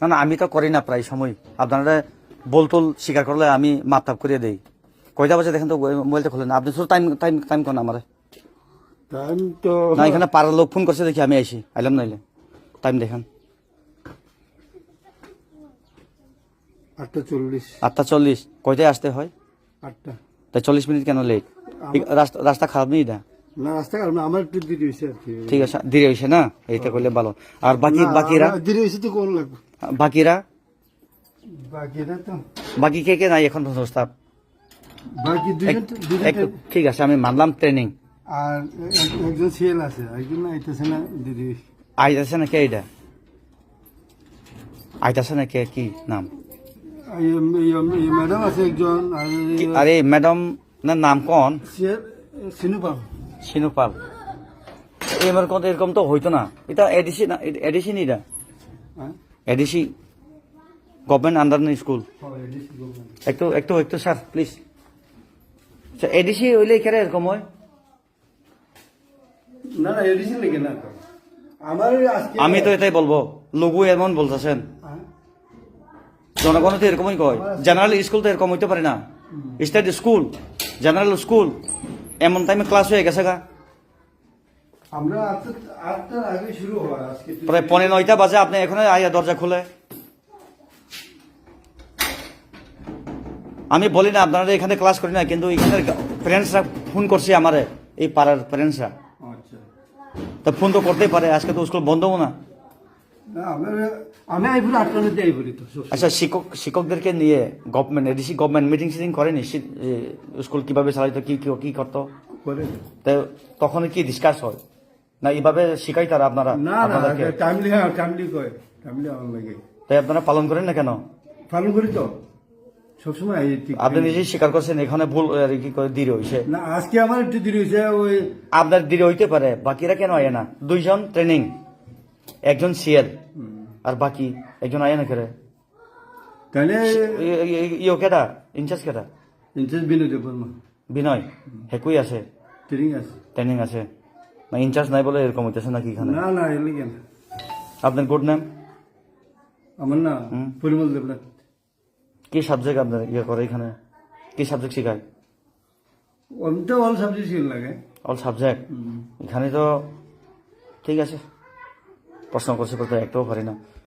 না না আমি তো করি না প্রায় সময় আপনারা বলতল স্বীকার করলে আমি মাপ তাপ করিয়ে দেই। কয়টা বাজে দেখেন তো মোবাইলটা খুলেন আপনি শুধু টাইম টাইম টাইম কোন আমার। টাইম তো না এখানে পাড়ার লোক ফোন করছে দেখি আমি আইসি আইলাম নাইলে। টাইম দেখেন। আটটা চল্লিশ। আটটা চল্লিশ। কয়টায় আসতে হয়? আটটা। তাই চল্লিশ মিনিট কেন লেট রাস্তা খারাপ নেই এটা? না রাস্তা কারণ আমার একটু দেরি হয়েছে আর কি। ঠিক আছে দেরি হয়েছে না? এইটা করলে ভালো। আর বাকি বাকিরা? দেরি হয়েছে তো কোন লাগবে। বাকিরা? বাকিরা তো। বাকি কে কে নাই এখন প্রস্তাব বাকি দুজন তো- দুজন একটু তো- ঠিক আছে আমি মানলাম ট্রেনিং আর একজন সিএল আছে একজন আইতেছে না হয়েছে। না কে এটা আইতাছে না কে কি নাম? ম্যাডাম আছে একজন আর ম্যাডাম না নাম কোন? সিনুপাম সিনুপাল এবার কত এরকম তো হইতো না। এটা এডিসি না এডিসি এটা? হ্যাঁ। ADC government under school. একটু একটু একটু স্যার প্লিজ এডিসি হইলে কেন এরকম হয়? না না এডিসি লেগে না আমার আমি তো এটাই বলব লঘু এমন বলতেছেন। হ্যাঁ? জনগণ তো এরকমই কয়। জেনারেল স্কুল তো এরকম হইতে পারে না। স্টেট স্কুল জেনারেল স্কুল এমন টাইমে ক্লাস হয়ে গেছে গা। আমরা আটটার আগে শুরু হয় আজকে প্রায় পনেরো নয়টা বাজে আপনি এখানে আইয়া দরজা খুলে। আমি বলি না আপনারা এখানে ক্লাস করি না কিন্তু এখানে প্যারেন্টসরা ফোন করছে আমারে এই পাড়ার প্যারেন্টসরা তো ফোন তো করতেই পারে আজকে তো স্কুল বন্ধও না। আচ্ছা শিক্ষক শিক্ষকদেরকে নিয়ে government ADC government meeting sitting করেনি স্কুল কীভাবে চালাইতো কি- কি করতো? তখন কি ডিসকাস হয়? না এইভাবে শিখাই তারা আপনারা না না আপনাদেরকে? টাইমলি হ্যাঁ টাইমলি কয় টাইমলি আমার লাগে। তাই আপনারা পালন করেন না কেন? পালন করি তো। সবসময় আই ঠিক আপনি নিজেই স্বীকার করছেন এখানে ভুল আর কি করে দেরি হয়েছে না আজকে আমার একটু দেরি হয়েছে ওই আপনার দেরি হইতে পারে বাকিরা কেন আয় না? দুইজন ট্রেনিং একজন সিএল আর বাকি একজন আয় না করে? তাহলে ইয়ে কেটা ইনচার্জ কেটা ইন্টারেস্ট বিনোদ বর্মা বিনয় হেকুই আছে। ট্রেনিং আছে। ট্রেনিং আছে। না ইনচার্জ নাই বলে এরকম হইতেছে নাকি এখানে? না না এলি কেন? আপনার গুড নেম আমার না। পরিমল দেবনাথ। কি সাবজেক্ট আপনার ইয়ে করে এখানে? কি সাবজেক্ট শেখায়? আমি তো অল সাবজেক্ট শিখ লাগে অল সাবজেক্ট এখানে তো ঠিক আছে। প্রশ্ন করছে করতে একটাও পারি না।